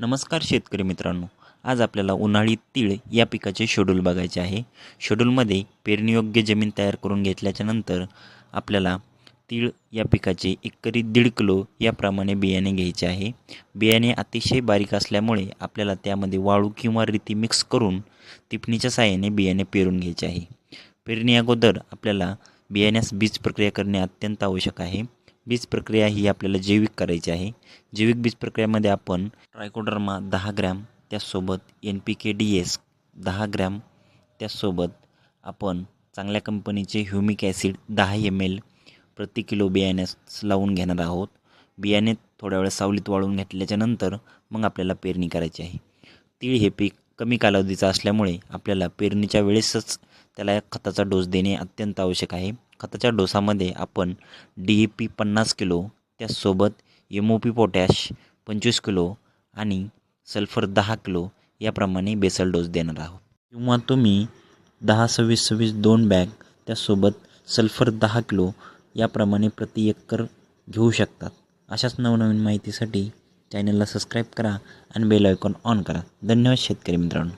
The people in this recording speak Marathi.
नमस्कार शेतकरी मित्रांनो आज आपल्याला उन्हाळी तीळ या पिकाचे शेड्यूल बघायचे आहे. शेड्यूलमध्ये पेरणीयोग्य जमीन तयार करून घेतल्याच्या नंतर आपल्याला तीळ या पिकाचे एकरी दीड किलो याप्रमाणे बियाणे घ्यायचे आहे. बियाणे अतिशय बारीक असल्यामुळे आपल्याला त्यामध्ये वाळू किंवा रेती मिक्स करून टिपणीच्या साहाय्याने बियाणे पेरून घ्यायचे आहे. पेरणी अगोदर आपल्याला बियाण्यास बीज प्रक्रिया करणे अत्यंत आवश्यक आहे. बीज प्रक्रिया ही आपल्याला जैविक करायची आहे. जैविक बीज प्रक्रियेमध्ये आपण ट्रायकोडर्मा दहा ग्रॅम त्यासोबत N P K D S दहा ग्रॅम त्यासोबत आपण चांगल्या कंपनीचे ह्युमिक ॲसिड दहा एम एल प्रति किलो बियाण्यास लावून घेणार आहोत. बियाणे थोड्या वेळ सावलीत वाळून घेतल्याच्यानंतर मग आपल्याला पेरणी करायची आहे. तीळ हे पीक कमी कालावधीचं असल्यामुळे आपल्याला पेरणीच्या वेळेसच त्याला खताचा डोस देणे अत्यंत आवश्यक आहे. खताच्या डोसामध्ये आपण डी ए पी पन्नास किलो त्यासोबत एम ओ पी पोटॅश पंचवीस किलो आणि सल्फर दहा किलो याप्रमाणे बेसल डोस देणार आहोत. किंवा तुम्ही दहा सव्वीस सव्वीस दोन बॅग त्यासोबत सल्फर दहा किलो याप्रमाणे प्रति एकर घेऊ शकतात. अशाच नवनवीन माहितीसाठी चॅनलला सबस्क्राईब करा आणि बेल आयकॉन ऑन करा. धन्यवाद शेतकरी मित्रांनो.